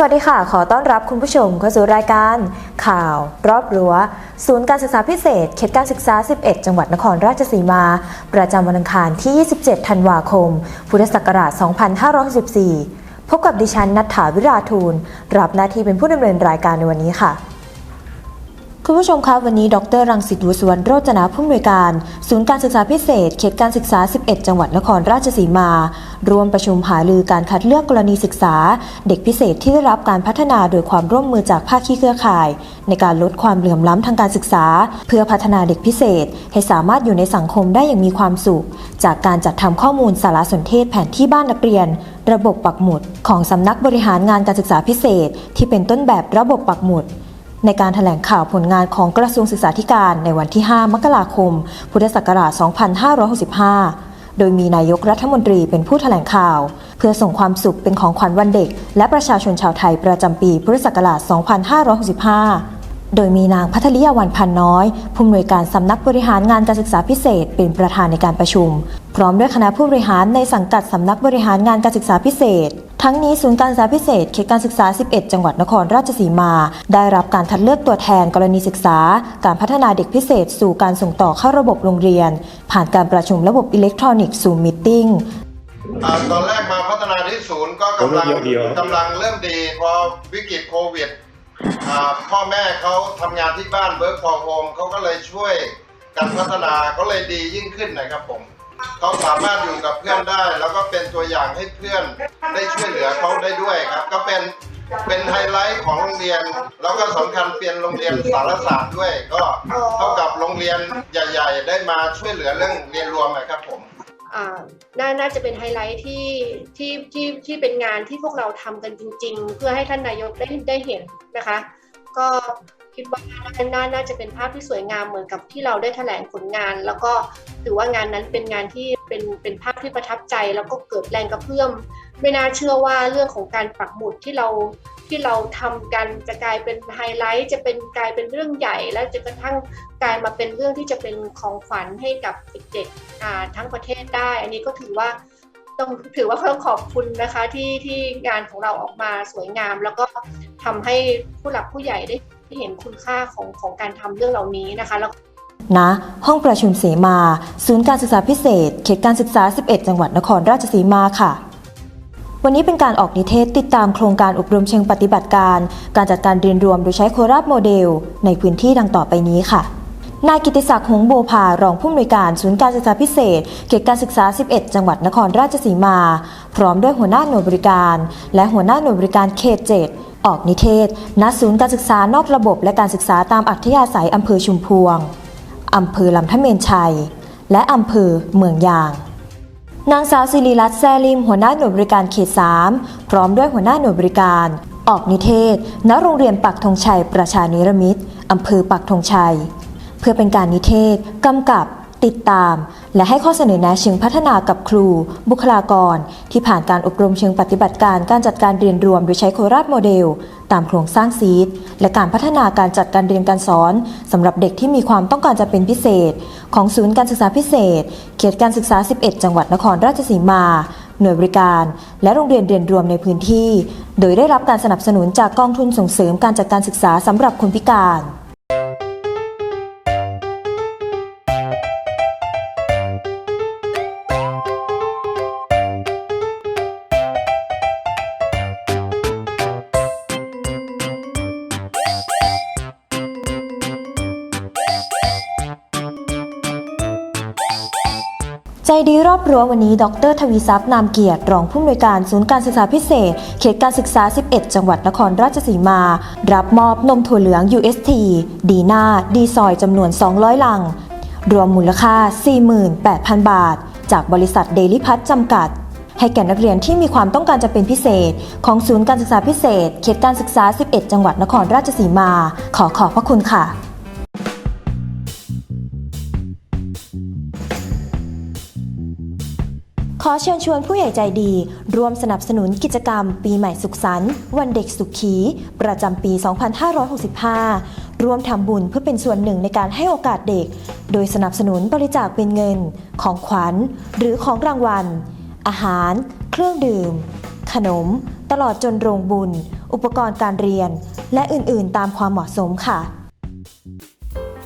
สวัสดีค่ะ ขอต้อนรับคุณผู้ชมเข้าสู่รายการ ข่าว รอบรั้ว ศูนย์การศึกษาพิเศษ เขตการศึกษา 11 จังหวัดนครราชสีมา ประจำวันอังคารที่ 27 ธันวาคม พุทธศักราช 2564 พบกับดิฉันนัทธาวิราทูล รับหน้าที่เป็นผู้ดำเนินรายการในวันนี้ค่ะ คุณผู้ชมครับวันนี้ ดรรังสิตวุฒิสุวรรณโรจนะผู้อำนวยการ ศูนย์การศึกษาพิเศษ เขตการศึกษา 11 จังหวัดนครราชสีมาร่วมประชุมหารือการคัดเลือกกรณีศึกษา เด็กพิเศษที่ได้รับการพัฒนาโดยความร่วมมือจากภาคีเครือข่าย ในการลดความเหลื่อมล้ำทางการศึกษา เพื่อพัฒนาเด็กพิเศษ ให้สามารถอยู่ในสังคมได้อย่างมีความสุข จากการจัดทำข้อมูลสารสนเทศแผนที่บ้านนักเรียน ระบบปักหมุด ของสำนักบริหารงานการศึกษาพิเศษ ที่เป็นต้นแบบระบบปักหมุด ในการแถลงข่าวผลงานของกระทรวงศึกษาธิการในวันที่ 5 มกราคม พุทธศักราช 2565 โดยมีนายกรัฐมนตรีเป็นผู้แถลงข่าว เพื่อส่งความสุขเป็นของขวัญวันเด็ก และประชาชนชาวไทยประจำปีพุทธศักราช 2565 โดยมีนางพัทริยาวันพันน้อย ผู้อำนวยการสำนักบริหารงานการศึกษาพิเศษ เป็นประธานในการประชุม พร้อมด้วยคณะผู้บริหารในสังกัดสำนักบริหารงานการศึกษาพิเศษ ทั้งนี้ศูนย์การศึกษาพิเศษเขตการศึกษา 11 จังหวัดนครราชสีมา ได้รับการคัดเลือกตัวแทนกรณีศึกษา การพัฒนาเด็กพิเศษ สู่การส่งต่อเข้าระบบโรงเรียน ผ่านการประชุมระบบอิเล็กทรอนิกส์ซูมมิทติ้งอ่าตอนแรกมาพัฒนาที่ศูนย์ก็กำลังเดี๋ยวเดี๋ยวกำลังเริ่มดีพอวิกฤตโควิดอ่า พ่อแม่เขาทำงานที่บ้านเบิร์กฟอร์โฮมเขาก็เลยช่วยกันพัฒนาก็เลยดียิ่งขึ้นนะครับผมเขาสามารถอยู่กับเพื่อนได้ แล้วก็เป็นตัวอย่างให้เพื่อนได้ช่วยเหลือเขาได้ด้วยครับ ก็เป็นเป็นไฮไลท์ของโรงเรียน แล้วก็สำคัญเป็นโรงเรียนสารศาสตร์ด้วย ก็เท่ากับโรงเรียนใหญ่ ๆ ได้มาช่วยเหลือเรื่องเรียนรวมนะครับผม น่าน่าจะเป็นไฮไลท์ที่ที่ที่ที่เป็นงานที่พวกเราทำกันจริง ๆ เพื่อให้ท่านนายกได้ได้เห็นนะคะ ก็คิดว่าน่าน่าจะเป็นภาพที่สวยงามเหมือนกับที่เราได้แถลงผลงาน แล้วก็ถือว่างานนั้นเป็นงานที่ เป็นเป็นภาพที่ประทับใจ แล้วก็เกิดแรงกระเพื่อม ไม่น่าเชื่อว่าเรื่องของการปักหมุดที่เราที่เราทำกันจะกลายเป็นไฮไลท์ จะเป็นกลายเป็นเรื่องใหญ่ แล้วจะกระทั่งกลายมาเป็นเรื่องที่จะเป็นของขวัญให้กับเด็กๆทั้งประเทศได้ อันนี้ก็ถือว่าต้องถือว่าต้องขอบคุณนะคะที่ที่งานของเราออกมาสวยงาม แล้วก็ทำให้ผู้หลักผู้ใหญ่ได้เห็นคุณค่าของของการทำเรื่องเหล่านี้นะคะแล้ว ณห้องประชุมเสมา ศูนย์การศึกษาพิเศษ เขตการศึกษา 11 จังหวัดนครราชสีมาค่ะ วันนี้เป็นการออกนิเทศติดตามโครงการอบรมเชิงปฏิบัติการ การจัดการเรียนรวมโดยใช้โคราชโมเดล ในพื้นที่ดังต่อไปนี้ค่ะนายกิติศักดิ์หงโบวพารองผู้อำนวยการศูนย์การศึกษาพิเศษ เขตการศึกษา 11 จังหวัดนครราชสีมา พร้อมด้วยหัวหน้าหน่วยบริการ และหัวหน้าหน่วยบริการเขต 7 ออกนิเทศ ณ ศูนย์การศึกษานอกระบบและการศึกษาตามอัธยาศัยอำเภอชุมพวง อำเภอลำทะเมนชัย และอำเภอเมืองยาง นางสาวสิริรัตน์แซลิมหัวหน้าหน่วยบริการเขต 3 พร้อมด้วยหัวหน้าหน่วยบริการ ออกนิเทศ ณ โรงเรียนปักธงชัยประชานิรมิตรอำเภอปักธงชัย เพื่อเป็นการนิเทศกำกับ ติดตาม และให้ข้อเสนอแนะเชิงพัฒนากับครู บุคลากร ที่ผ่านการอบรมเชิงปฏิบัติการการจัดการเรียนรวมโดยใช้โคราชโมเดล ตามโครงสร้างซีดและการพัฒนาการจัดการเรียนการสอนสำหรับเด็กที่มีความต้องการจะเป็นพิเศษ ของศูนย์การศึกษาพิเศษ เขตการศึกษา 11 จังหวัดนครราชสีมา หน่วยบริการ และโรงเรียนเรียนรวมในพื้นที่ โดยได้รับการสนับสนุนจากกองทุนส่งเสริมการจัดการศึกษาสำหรับคนพิการ ใจดีรอบรั้ววันนี้ ดรทวีทรัพย์นามเกียรติ รองผู้อำนวยการศูนย์การศึกษาพิเศษ เขตการศึกษา 11 จังหวัดนครราชสีมา รับมอบนมถั่วเหลือง UST ดีนาดีซอยจำนวน 200 ลัง รวมมูลค่า 48,000 บาท จากบริษัทเดลิพัทจำกัด ให้แก่นักเรียนที่มีความต้องการจะเป็นพิเศษ ของศูนย์การศึกษาพิเศษ เขตการศึกษา 11 จังหวัดนครราชสีมา ขอขอบพระคุณค่ะ อเชิญชวนผู้ใหญ่ใจดี ร่วมสนับสนุนกิจกรรม ปีใหม่สุขสันต์วันเด็กสุขี ประจำปี 2565 ร่วมทำบุญเพื่อเป็นส่วนหนึ่งในการให้โอกาสเด็ก โดยสนับสนุนบริจาคเป็นเงิน ของขวัญ หรือของรางวัล อาหาร เครื่องดื่ม ขนม ตลอดจนโรงบุญ อุปกรณ์การเรียน และอื่นๆ ตามความเหมาะสมค่ะ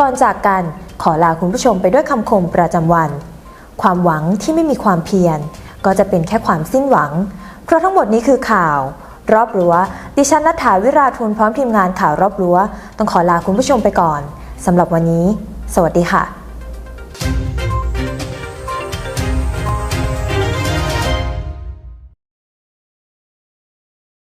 ก่อนจากกันขอลาคุณผู้ชมไปด้วยคำคมประจำวัน ความหวังที่ไม่มีความเพียร ก็จะเป็นแค่ความสิ้นหวัง เพราะทั้งหมดนี้คือข่าว รอบรั้ว ดิฉันนัฐาวิราทุนพร้อมทีมงานข่าวรอบรั้ว ต้องขอลาคุณผู้ชมไปก่อนสำหรับวันนี้ สวัสดีค่ะ